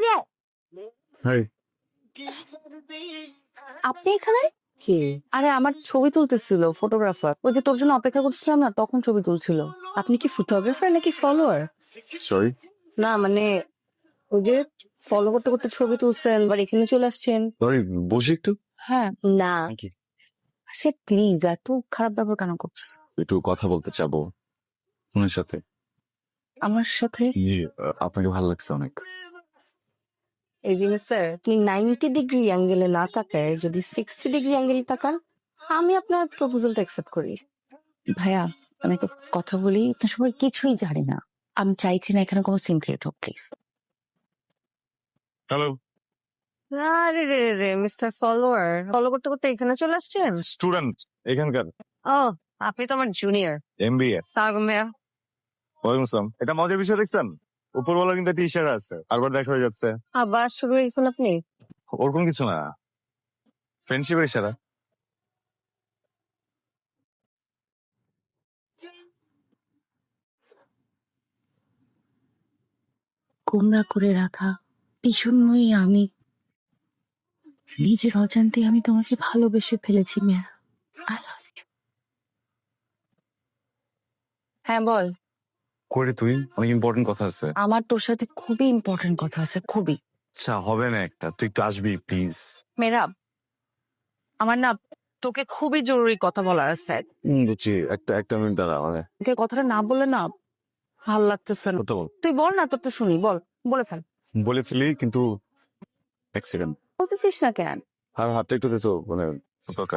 দিয়ে হাই আপনি এখানে? কি? আরে আমার ছবি তুলতেছিল ফটোগ্রাফার ওই যে তোর জন্য অপেক্ষা করছিলাম না তখন ছবি তুলছিল। আপনি কি ফটোগ্রাফার নাকি ফলোয়ার সরি না মানে ওই যে ফলো করতে করতে ছবি তুলছেন আবার এখানে চলে আসছেন। সরি বসি একটু। হ্যাঁ। না। সে প্লিজ এত খারাপ ব্যবহার কেন করছিস একটু কথা বলতে চাবো। ওনার সাথে? আমার সাথে? জি আপনাকে ভালো লাগছে অনেক। এই যে মিস্টার আপনি নাইনটি ডিগ্রি অ্যাঙ্গেলে না তাকায় যদি সিক্সটি ডিগ্রি অ্যাঙ্গেলে তাকান আমি আপনার প্রপোজালটা অ্যাকসেপ্ট করি। ভাইয়া আমি একটা কথা বলি আপনার সবাই কিছুই জানি না। আমি চাইছি না এখানে কোনো সিম ক্রিয়েট হোক প্লিজ হ্যালো আরে রে রে মিস্টার ফলোয়ার ফলো করতে করতে এখানে চলে আসছেন? স্টুডেন্ট এখানকার। ও আপনি তো আমার জুনিয়র এমবিএ সালাম ভাইয়া। ওয়ালাইকুম আসসালাম। এটা মজার বিষয় দেখছেন? উপরওয়ালা কিন্তু টি শার্ট আছে আরবার দেখা হয়ে যাচ্ছে। আবার শুরু হয়েছেন আপনি? ওরকম কিছু না। ফ্রেন্ডশিপের ইশারা। গোমরা করে রাখা ভীষণই আমি। নিজের অজান্তে আমি তোমাকে ভালোবেসে ফেলেছি মেয়া আই লাভ হ্যাঁ বল। করে তুই অনেক ইম্পর্টেন্ট কথা আছে। আমার তোর সাথে খুবই ইম্পর্টেন্ট কথা আছে খুবই। আচ্ছা হবে না একটা তুই একটু আসবি প্লিজ মেরাব আমার না তোকে খুবই জরুরি কথা বলার আছে। বুঝছি একটা একটা মিনিট দাঁড়া মানে। তোকে কথাটা না বললে না ভালো লাগতেছে না। কথা বল? তুই বল না তোরটা শুনি বল বলে ফেল। বলে ফেলি কিন্তু এক সেকেন্ড বলতেছিস না কেন? আর হাতটা একটু দে তো মানে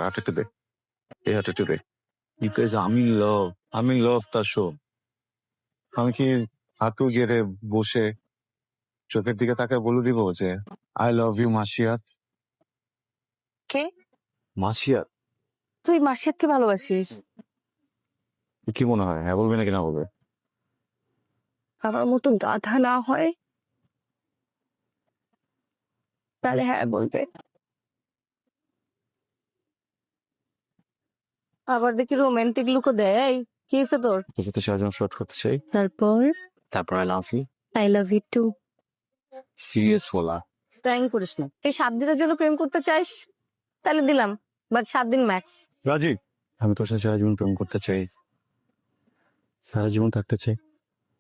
হাতটা একটু দে। এই হাতটা একটু দে। বিকজ আমি লভ আমি লভ তার শো আমি কি হাতু গেড়ে বসে চোখের দিকে তাকে বলে দিব যে আই লাভ ইউ মাসিয়াত কে? মাসিয়াত। তুই মাসিয়াতকে ভালোবাসিস? কি মনে হয়? হ্যাঁ বলবে নাকি না বলবে? আমার মতো গাধা না হয়? তাহলে হ্যাঁ বলবে। আবার দেখি রোমান্টিক লুকও দেয়। কি হয়েছে তোর? তোর সাথে সাজানো শর্ট করতে চাই। তারপর? তারপর I love you I love you too serious বলা। প্র্যাঙ্ক করিস না। এই সাত দিনের জন্য প্রেম করতে চাইস? তাহলে দিলাম বাট সাত দিন ম্যাক্স রাজি আমি তোর সাথে সারা জীবন প্রেম করতে চাই। সারা জীবন থাকতে চাই।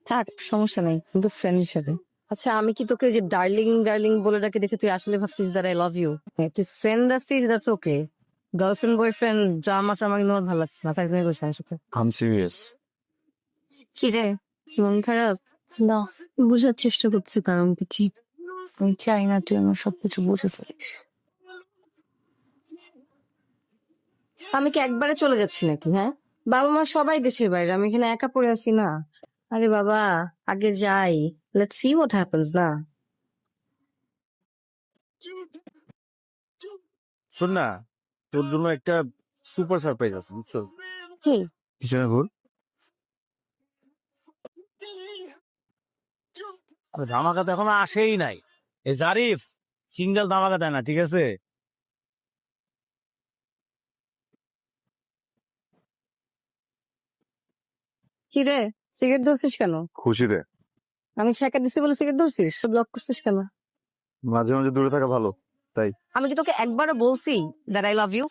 থাক সমস্যা নাই কিন্তু ফ্রেন্ড হিসাবে। আচ্ছা আমি কি তোকে যে ডার্লিং ডার্লিং বলে ডাকে দেখে তুই আসলে ভাবছিস দ্যাট আই লাভ ইউ তুই ফ্রেন্ড আসছিস that's okay girlfriend boyfriend drama trauma কিন্তু আমার ভালো লাগছে না। তুমি আমার সাথে। আম সিরিয়াস কি রে? মন খারাপ? না বোঝার চেষ্টা করছি কারণ কি? আমি চাই না তুই আমার সবকিছু বুঝে ফেলিস। আমি কি একবারে চলে যাচ্ছি নাকি হ্যাঁ? বাবা মা সবাই দেশের বাইরে আমি এখানে একা পড়ে আছি না। আরে বাবা আগে যাই। লেটস সি হোয়াট হ্যাপেন্স না? শোন না তোর জন্য একটা সুপার সারপ্রাইজ আছে বুঝছ? কি? পিছনে ঘুর। ধামাকা তো এখনও আসেই নাই। এ জারিফ সিঙ্গেল ধামাকা দেয় না ঠিক আছে? কি রে সিগারেট ধরছিস কেন? খুশিতে আমি ছেঁকা দিছি বলে সিগারেট ধরছিস? ব্লক করছিস কেন? মাঝে মাঝে দূরে থাকা ভালো। আমি কি তোকে একবারও বলছি দ্যাট আই লাভ ইউ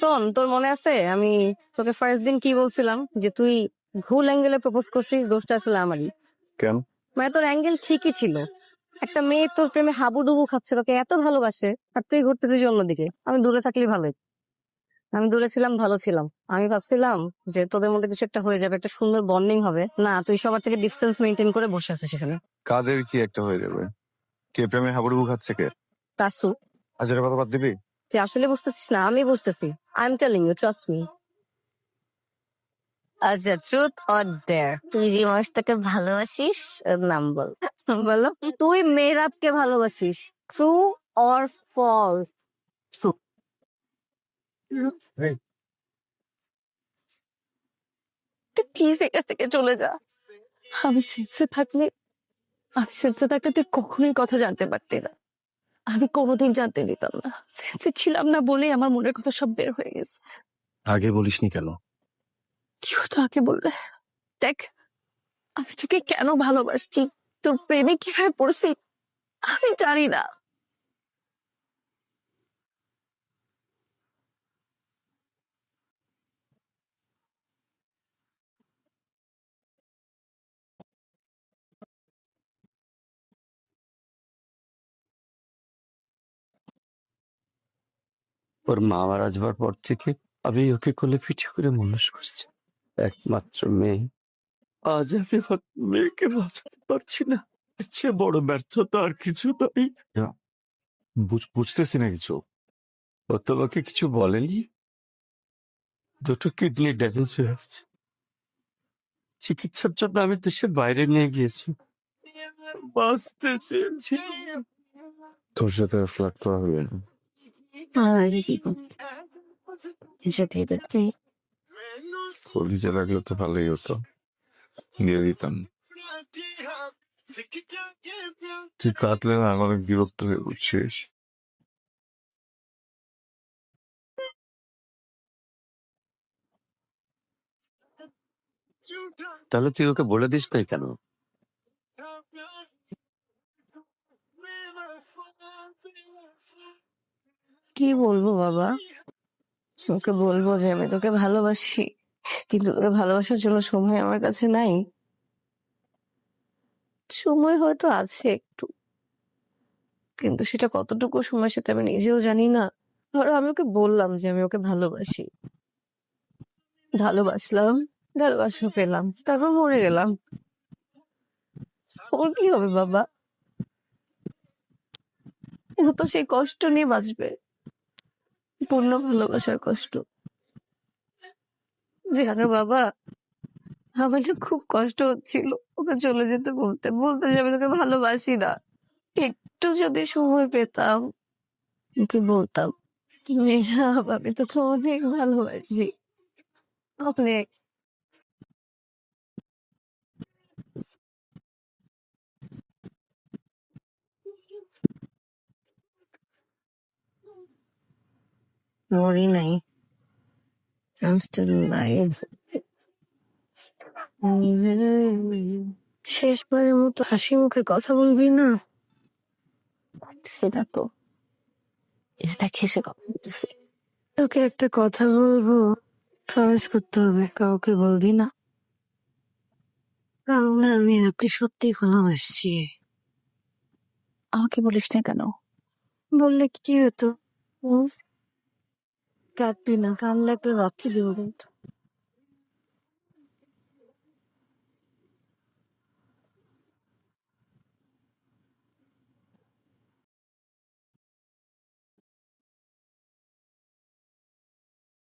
শোন তোর মনে আছে? আমি তোকে ফার্স্ট দিন কি বলছিলাম? যে তুই ভুল অ্যাঙ্গেলে প্রপোজ করছিস দোষটা আসলে আমারই। কেন? মানে তোর অ্যাঙ্গেল ঠিকই ছিল। একটা মেয়ে তোর প্রেমে হাবুডুবু খাচ্ছে তোকে এত ভালোবাসে আর তুই ঘুরতেছিস অন্যদিকে আমি দূরে থাকলে ভালোই। আমি দূরে ছিলাম ভালো ছিলাম। আমি ভাবছিলাম যে তোদের মধ্যে কিছু একটা হয়ে যাবে একটা সুন্দর বন্ডিং হবে। না তুই সবার থেকে ডিস্টেন্স মেনটেন করে বসে আছিস সেখানে কাদের কি একটা হয়ে যাবে? কে প্রেমে হাবুডুবু খাচ্ছে কে? তাসু। আজ এটা কথা বাদ দিবি? তুই আসলে বুঝতেছিস না আমি বুঝতেছি। I am telling you trust me আচ্ছা ট্রুথ অর ডেয়ার তুই যে মানুষটাকে ভালোবাসিস ওর নাম বল। বলো। তুই ভালোবাসিস ট্রু অর ফলস প্লিজ এখান থেকে চলে যা। আমি সেন্সে থাকলে আমি সেন্সে থাকলে তুই কখনোই কথা জানতে পারতি না। আমি কোনোদিন জানতে নিতাম না। ছিলাম না বলেই আমার মনের কথা সব বের হয়ে গেছে। আগে বলিসনি কেন? কি হতো আগে বললে? দেখ আমি তোকে কেন ভালোবাসছি? তোর প্রেমে কীভাবে পড়ছি? আমি জানি না। ওর মা মারা যাবার পর থেকে আমি ওকে কোলে পিঠে করে মানুষ করছি। একমাত্র মেয়ে। আজ আমি আমার মেয়েকে বাঁচাতে পারছি না। চেয়ে বড় ব্যর্থতা আর কিছু বুঝ- বুঝতেছি না কিছু। ও তোমাকে কিছু বলেনি? দুটো কিডনি ড্যামেজ হয়ে আছে চিকিৎসার জন্য আমি দেশের বাইরে নিয়ে গিয়েছি। বাঁচতে চেয়েছি। তোর সাথে ফ্লাট করা হবে না। লাগলে তো ভালোই হতো। দিয়ে দিতাম। তুই কাঁদলে না অনেক বিরক্ত হয়ে উঠছিস। তাহলে তুই ওকে বলে দিস নাই কেন? কি বলব বাবা? ওকে বলব যে আমি তোকে ভালোবাসি, কিন্তু তোকে ভালোবাসার জন্য সময় আমার কাছে নাই। সময় হয়তো আছে একটু, কিন্তু সেটা কতটুকু সময় সেটা আমি নিজেও জানি না। ধরো আমি ওকে বললাম যে আমি ওকে ভালোবাসি। ভালোবাসলাম, ভালোবাসা পেলাম, তারপর মরে গেলাম। ওর কি হবে বাবা? ও তো সেই কষ্ট নিয়ে বাঁচবে। পূর্ণ ভালোবাসার কষ্ট। জানো বাবা, আমার খুব কষ্ট হচ্ছিল। ওকে চলে যেতে বলতে বলতে যে আমি তোকে ভালোবাসি না। একটু যদি সময় পেতাম, ওকে বলতাম আমি তোকে অনেক ভালোবাসি। অনেক মরি নাই I'm still alive. শেষবারের মতো হাসি মুখে কথা বলবি না? সেটা তো। এটা খেসে কথা বলতেছি। তোকে একটা কথা বলব প্রমিস করতে হবে কাউকে বলবি না। কারণ আমি ওকে সত্যি ভালোবাসছি। আমাকে বলিস না কেন? বললে কি হতো? কাঁদবি না কানলে একটা বাচ্চা দেবো কিন্তু